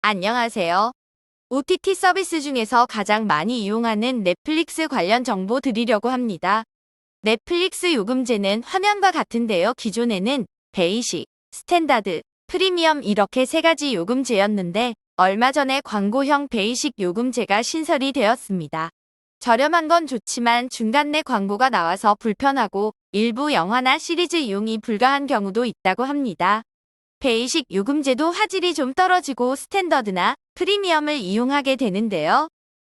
안녕하세요. OTT 서비스 중에서 가장 많이 이용하는 넷플릭스 관련 정보 드리려고 합니다. 넷플릭스 요금제는 화면과 같은데요. 기존에는 베이식, 스탠다드, 프리미엄 이렇게 세 가지 요금제였는데 얼마 전에 광고형 베이식 요금제가 신설이 되었습니다. 저렴한 건 좋지만 중간 내 광고가 나와서 불편하고 일부 영화나 시리즈 이용이 불가한 경우도 있다고 합니다. 베이식 요금제도 화질이 좀 떨어지고 스탠더드나 프리미엄을 이용하게 되는데요.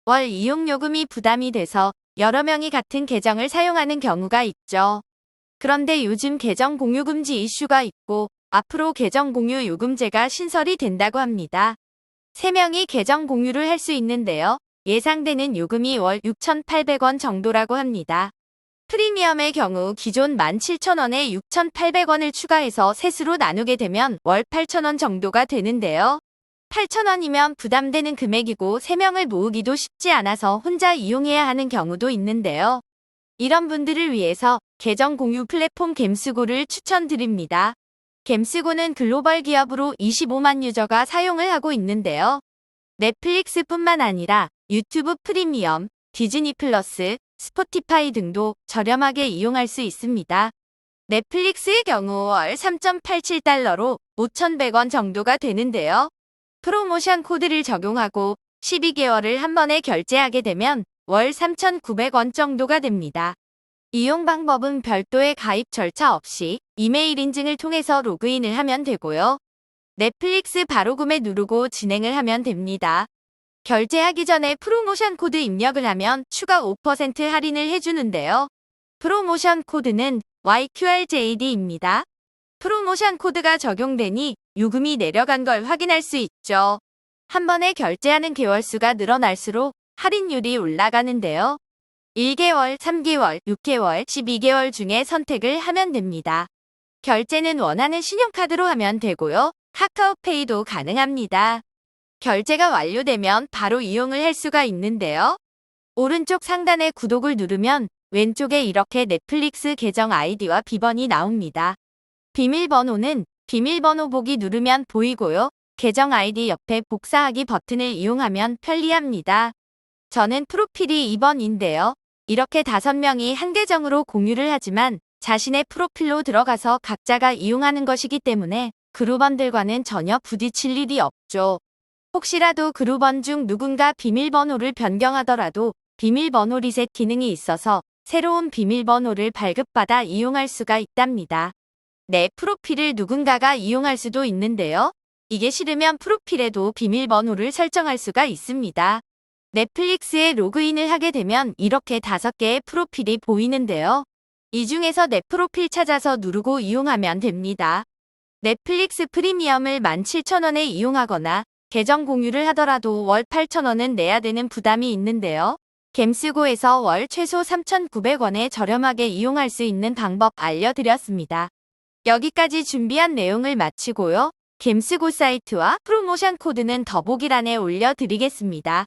월 이용 요금이 부담이 돼서 여러 명이 같은 계정을 사용하는 경우가 있죠. 그런데 요즘 계정 공유 금지 이슈가 있고 앞으로 계정 공유 요금제가 신설이 된다고 합니다. 3명이 계정 공유를 할 수 있는데요. 예상되는 요금이 월 6,800원 정도라고 합니다. 프리미엄의 경우 기존 17,000원에 6,800원을 추가해서 셋으로 나누게 되면 월 8,000원 정도가 되는데요. 8,000원이면 부담되는 금액이고 3명을 모으기도 쉽지 않아서 혼자 이용해야 하는 경우도 있는데요. 이런 분들을 위해서 계정 공유 플랫폼 겜스고를 추천드립니다. 겜스고는 글로벌 기업으로 25만 유저가 사용을 하고 있는데요. 넷플릭스뿐만 아니라 유튜브 프리미엄, 디즈니 플러스, 스포티파이 등도 저렴하게 이용할 수 있습니다. 넷플릭스의 경우 월 3.87달러로 5,100원 정도가 되는데요. 프로모션 코드를 적용하고 12개월을 한 번에 결제하게 되면 월 3,900원 정도가 됩니다. 이용 방법은 별도의 가입 절차 없이 이메일 인증을 통해서 로그인을 하면 되고요. 넷플릭스 바로 구매 누르고 진행을 하면 됩니다. 결제하기 전에 프로모션 코드 입력을 하면 추가 5% 할인을 해주는데요. 프로모션 코드는 YQRJD입니다. 프로모션 코드가 적용되니 요금이 내려간 걸 확인할 수 있죠. 한 번에 결제하는 개월수가 늘어날수록 할인율이 올라가는데요. 1개월, 3개월, 6개월, 12개월 중에 선택을 하면 됩니다. 결제는 원하는 신용카드로 하면 되고요. 카카오페이도 가능합니다. 결제가 완료되면 바로 이용을 할 수가 있는데요. 오른쪽 상단에 구독을 누르면 왼쪽에 이렇게 넷플릭스 계정 아이디와 비번이 나옵니다. 비밀번호는 비밀번호 보기 누르면 보이고요. 계정 아이디 옆에 복사하기 버튼을 이용하면 편리합니다. 저는 프로필이 2번인데요. 이렇게 5명이 한 계정으로 공유를 하지만 자신의 프로필로 들어가서 각자가 이용하는 것이기 때문에 그룹원들과는 전혀 부딪힐 일이 없죠. 혹시라도 그룹원 중 누군가 비밀번호를 변경하더라도 비밀번호 리셋 기능이 있어서 새로운 비밀번호를 발급받아 이용할 수가 있답니다. 내 프로필을 누군가가 이용할 수도 있는데요. 이게 싫으면 프로필에도 비밀번호를 설정할 수가 있습니다. 넷플릭스에 로그인을 하게 되면 이렇게 다섯 개의 프로필이 보이는데요. 이 중에서 내 프로필 찾아서 누르고 이용하면 됩니다. 넷플릭스 프리미엄을 17,000원에 이용하거나 계정 공유를 하더라도 월 8,000원은 내야 되는 부담이 있는데요. 겜스고에서 월 최소 3,900원에 저렴하게 이용할 수 있는 방법 알려드렸습니다. 여기까지 준비한 내용을 마치고요. 겜스고 사이트와 프로모션 코드는 더보기란에 올려드리겠습니다.